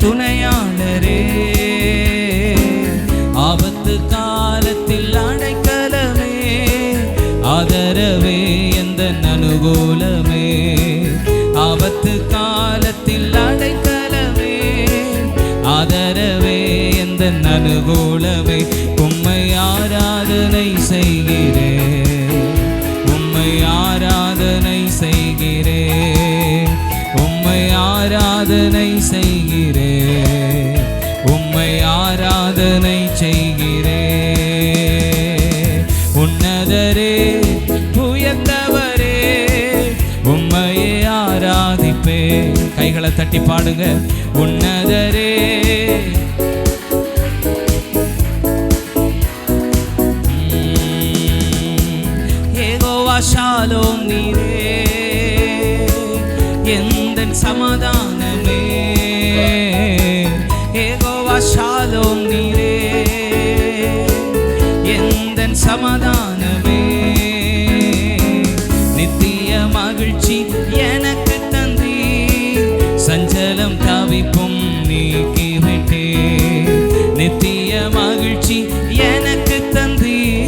துணையாளரே. ஆபத்து காலத்தில் அடைக்கலமே. ஆதரவே எந்த அனுகூலமே ஆபத்து காலத்தில் அடைக்கலமே. ஆதரவே எந்த அனுகூலமே உம்மை ஆராதனை செய்கிறேன். ஆராதனை செய்கிறே. உம்மை ஆராதனை செய்கிறே. உன்னதரே உயர்ந்தவரே உம்மையே ஆராதிப்பே. கைகளை தட்டி பாடுங்க. உன்னதரே. ஏகோவா ஷாலோம் நீரே. என் எந்த சமாதானமே. ஏகோவா ஷாலோம் நீரே. எந்த சமாதானமே. நித்திய மகிழ்ச்சி எனக்கு தந்தி. சஞ்சலம் தவிப்பும் நீக்கிவிட்டே. நித்திய மகிழ்ச்சி எனக்கு தந்தி.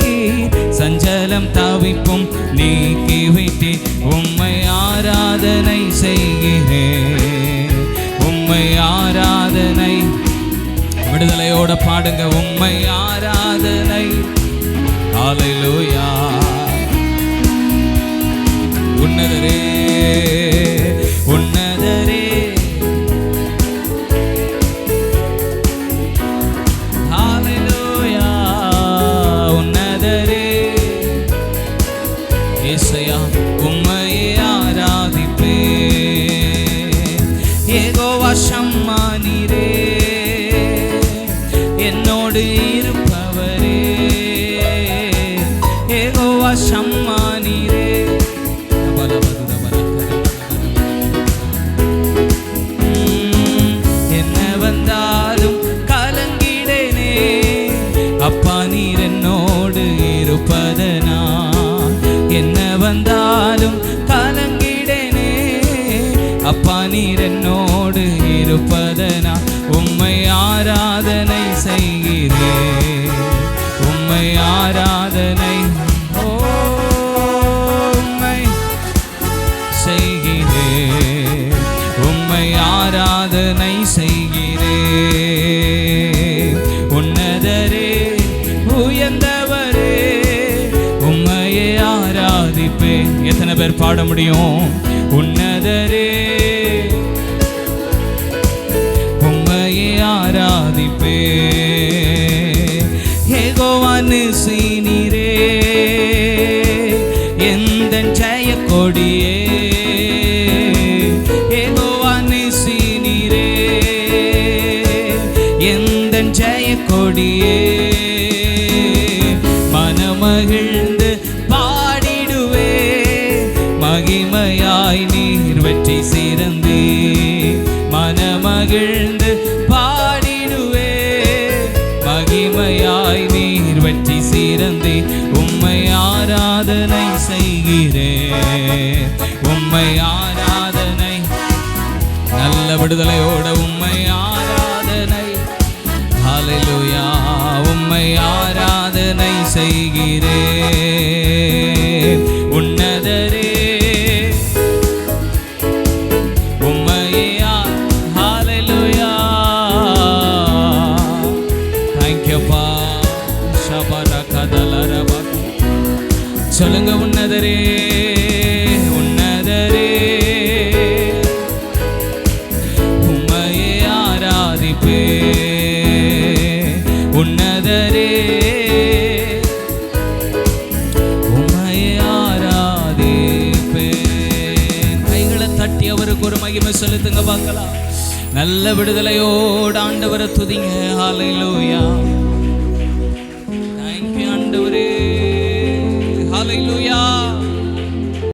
சஞ்சலம் தவிப்பும் நீக்கிவிட்டே. உம்மை ஆராதனை செய் விடுதலையோட பாடுங்க உண்மை ஆராதனை. ஹalleluya உன்னதரே உன்னதரே. ஹalleluya உன்னதரே. இசையா உண்மை என்ன வந்தாலும் கலங்கிடனே. அப்பா நீர் என்னோடு இருப்பதனா? உம்மை ஆராதனை செய்கிறே உம்மை ஆராதனை உம்மை செய்கிறேன். உம்மை ஆராதனை ஆராதிப்பேன் எத்தனை பேர் பாட முடியும்? உன்னதரே. உம்மையே ஆராதிப்பே. ஏகோவான்னு சீனிரே. எந்த ஜெய கொடியே ஏகோவான்னு சீனிரே. எந்த ஜெய கொடியே கிருபையாய் நீர் வெற்றி சிறந்தே. மனமகிழ்ந்து பாடிடுவே. மகிமையாய் நீர் வெற்றி சிறந்தே. உம்மை ஆராதனை செய்கிறேன் உம்மை ஆராதனை. நல்ல விடுதலையோட உம்மை ஆராதனை. ஹalleluya. உம்மை ஆராதனை செய்கிறேன் உன்னதரே உன்னதரே. உம்மையே ஆராதிப்பே உன்னதரே. உம்மையே ஆராதிப்பே. கைகளை தட்டி அவருக்கு ஒரு மகிமை செலுத்துங்க பார்க்கலாம். நல்ல விடுதலையோடு ஆண்டவரை துதிங்க. ஹாலையிலோயா